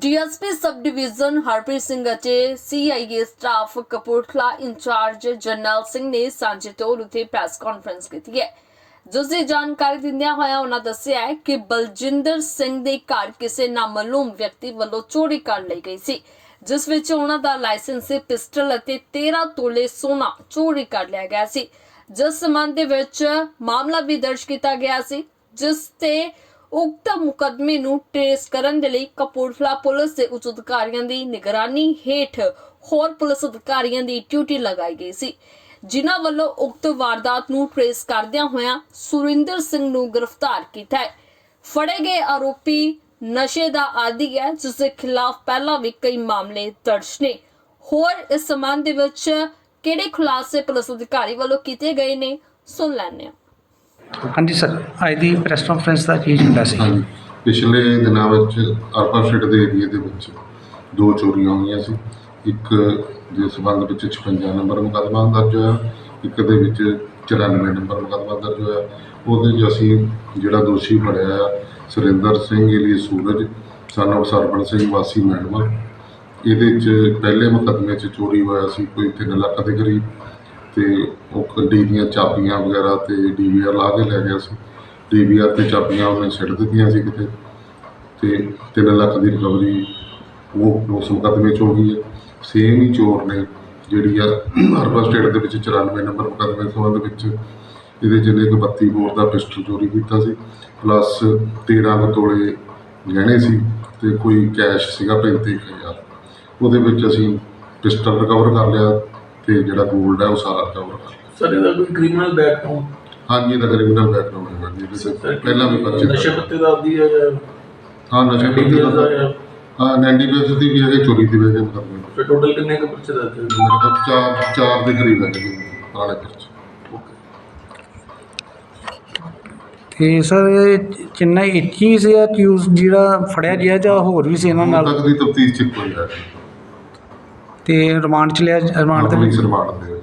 DSP sub division Harpreet Singh ਅਤੇ CIA staff Kapurthala incharge Jarnail Singh ਨੇ ਸਾਂਝੇ ਤੌਰ ਉਤੇ ਪ੍ਰੈਸ ਕਾਨਫਰੰਸ ਕੀਤੀ ਹੈ। ਜਿਸ ਦੀ ਜਾਣਕਾਰੀ ਦਿੰਦਿਆਂ ਹੋਇਆ ਉਹਨਾਂ ਦੱਸਿਆ ਕਿ ਬਲਜਿੰਦਰ ਸਿੰਘ ਦੇ ਘਰ ਕਿਸੇ ਨਾਮਾਲੂਮ ਵਿਅਕਤੀ ਵੱਲੋਂ ਚੋਰੀ ਕਰ ਲਈ ਗਈ ਸੀ, ਜਿਸ ਵਿੱਚ ਉਹਨਾਂ ਦਾ ਲਾਇਸੈਂਸ ਪਿਸਟਲ ਅਤੇ 13 ਤੋਲੇ ਸੋਨਾ ਚੋਰੀ ਕਰ ਲਿਆ ਗਿਆ ਸੀ। ਜਿਸ ਸੰਬੰਧ ਦੇ ਵਿੱਚ ਮਾਮਲਾ ਵੀ ਦਰਜ ਕੀਤਾ ਗਿਆ ਸੀ, ਜਿਸ ਤੇ ਉਕਤ ਮੁਕਦਮੇ ਨੂੰ ਟ੍ਰੇਸ ਕਰਨ ਦੇ ਲਈ ਕਪੂਰਥਲਾ ਪੁਲਿਸ ਦੇ ਉੱਚ ਅਧਿਕਾਰੀਆਂ ਦੀ ਨਿਗਰਾਨੀ ਹੇਠ ਹੋਰ ਪੁਲਿਸ ਅਧਿਕਾਰੀਆਂ ਦੀ ਡਿਊਟੀ ਲਗਾਈ ਗਈ ਸੀ। ਜਿਨ੍ਹਾਂ ਵੱਲੋਂ ਉਕਤ ਵਾਰਦਾਤ ਨੂੰ ਟ੍ਰੇਸ ਕਰਦਿਆਂ ਹੋਇਆਂ ਸੁਰਿੰਦਰ ਸਿੰਘ ਨੂੰ ਗ੍ਰਿਫਤਾਰ ਕੀਤਾ ਹੈ। ਫੜੇ ਗਏ ਆਰੋਪੀ ਨਸ਼ੇ ਦਾ ਆਦੀ ਹੈ, ਜਿਸ ਦੇ ਖਿਲਾਫ ਪਹਿਲਾਂ ਵੀ ਕਈ ਮਾਮਲੇ ਦਰਜ ਨੇ। ਹੋਰ ਇਸ ਸੰਬੰਧ ਦੇ ਵਿੱਚ ਕਿਹੜੇ ਖੁਲਾਸੇ ਪੁਲਿਸ ਅਧਿਕਾਰੀ ਵੱਲੋਂ ਕੀਤੇ ਗਏ ਨੇ, ਸੁਣ ਲੈਂਦੇ ਹਾਂ। ਹਾਂਜੀ ਸਰ, ਅੱਜ ਦੀ ਪ੍ਰੈਸ ਕਾਨਫਰੰਸ ਦਾ ਕੀ ਏਜੰਡਾ ਸੀ? ਹਾਂਜੀ, ਪਿਛਲੇ ਦਿਨਾਂ ਵਿੱਚ ਅਰਬਨ ਸਟੇਟ ਦੇ ਏਰੀਏ ਦੇ ਵਿੱਚ ਦੋ ਚੋਰੀਆਂ ਹੋਈਆਂ ਸੀ। ਇੱਕ ਦੇ ਸਬੰਧ ਵਿੱਚ 56 ਨੰਬਰ ਮੁਕੱਦਮਾ ਦਰਜ ਹੋਇਆ, ਇੱਕ ਦੇ ਵਿੱਚ 94 ਨੰਬਰ ਮੁਕੱਦਮਾ ਦਰਜ ਹੋਇਆ। ਉਹਦੇ 'ਚ ਅਸੀਂ ਜਿਹੜਾ ਦੋਸ਼ੀ ਫੜਿਆ ਆ, ਸੁਰਿੰਦਰ ਸਿੰਘ ਏਲੀਏ ਸੂਰਜ, son of ਸਿੰਘ ਵਾਸੀ ਮੈਡਮ। ਇਹਦੇ 'ਚ ਪਹਿਲੇ ਮੁਕੱਦਮੇ 'ਚ ਚੋਰੀ ਹੋਇਆ ਸੀ, ਕੋਈ 3 ਲੱਖ ਦੇ ਕਰੀਬ। ਤੇ ਉਹ ਗੱਡੀ ਦੀਆਂ ਚਾਬੀਆਂ ਵਗੈਰਾ ਤੇ ਡੀਵੀਆਰ ਲਾ ਕੇ ਲੈ ਗਿਆ ਸੀ। ਡੀਵੀਆਰ ਤੇ ਚਾਬੀਆਂ ਉਹਨੇ ਛੱਡ ਦਿੱਤੀਆਂ ਸੀ ਕਿਤੇ ਤੇ 3 ਲੱਖ ਦੀ ਰਿਕਵਰੀ ਉਹ ਉਸ ਮੁਕੱਦਮੇ 'ਚ ਹੋ ਗਈ ਹੈ। ਸੇਮ ਹੀ ਚੋਰ ਨੇ ਜਿਹੜੀ ਆ ਅਰਬਨ ਸਟੇਟ ਦੇ ਵਿੱਚ 94 ਨੰਬਰ ਮੁਕੱਦਮੇ ਸੰਬੰਧ ਵਿੱਚ ਇਹਦੇ ਜਿਹਨੇ ਇੱਕ 32 ਬੋਰ ਦਾ ਪਿਸਟਲ ਚੋਰੀ ਕੀਤਾ ਸੀ। ਪਲੱਸ 13 ਕੁ ਤੋਲੇ ਗਹਿਣੇ ਸੀ ਤੇ ਕੋਈ ਕੈਸ਼ ਸੀਗਾ 35000 ਉਹਦੇ ਵਿੱਚ ਅਸੀਂ ਪਿਸਟਲ ਰਿਕਵਰ ਕਰ ਲਿਆ। ਤੇ ਜਿਹੜਾ 골ਡ ਹੈ ਉਹ ਸਾਰਾ ਰਿਕਵਰ ਕਰ ਸਰ ਇਹਦਾ ਕੋਈ ਕ੍ਰਿਮੀਨਲ ਬੈਕਗ੍ਰਾਉਂਡ ਹਾਂਜੀ ਇਹਦਾ ਕ੍ਰਿਮੀਨਲ ਬੈਕਗ੍ਰਾਉਂਡ ਹੈਗਾ ਜੀ ਇਹਦੇ ਪਹਿਲਾਂ ਵੀ ਪਰਚੇ ਨਸ਼ੇ ਦਰਜ ਪੱਤੇ ਦਾ ਆਦੀ ਹੈ ਜਾਂ ਹਾਂ ਨਸ਼ੇ ਪੱਤੇ ਦਾ ਹਾਂ ਨੈਂਡੀ ਬੇਸ ਦੀ ਵੀ ਹੈਗੇ ਚੋਰੀ ਦੀ ਵੀ ਹੈਗੇ। ਮੁਕੱਦਮੇ ਫਿਰ ਟੋਟਲ ਕਿੰਨੇ ਕੁ ਪਰਚੇ ਦਾ ਹੈ ਮੇਰੇ ਕੋਲ ਚਾਰ ਚਾਰ ਦੇ ਕਰੀਬ ਹੈਗੇ ਜੀ ਪੁਰਾਣੇ ਪਰਚੇ। ਤੇ ਸਰ ਇਹ ਚਿੰਨਾ ਇੱਕ ਹੀ ਸੀ ਅਕਿਊਜ਼ ਜਿਹੜਾ ਫੜਿਆ ਗਿਆ ਜਾਂ ਹੋਰ ਵੀ ਸੀ ਇਹਨਾਂ ਹੁਣ ਨਾਲ? ਤੱਕ ਦੀ ਤਫਤੀਸ਼ ਚ ਕੋਈ ਹੈ ਤੇ ਰਿਮਾਂਡ ਚ ਲਿਆ ਰਿਮਾਂਡ ਦੇ ਵਿੱਚ ਰਿਮਾਂਡ ਦੇ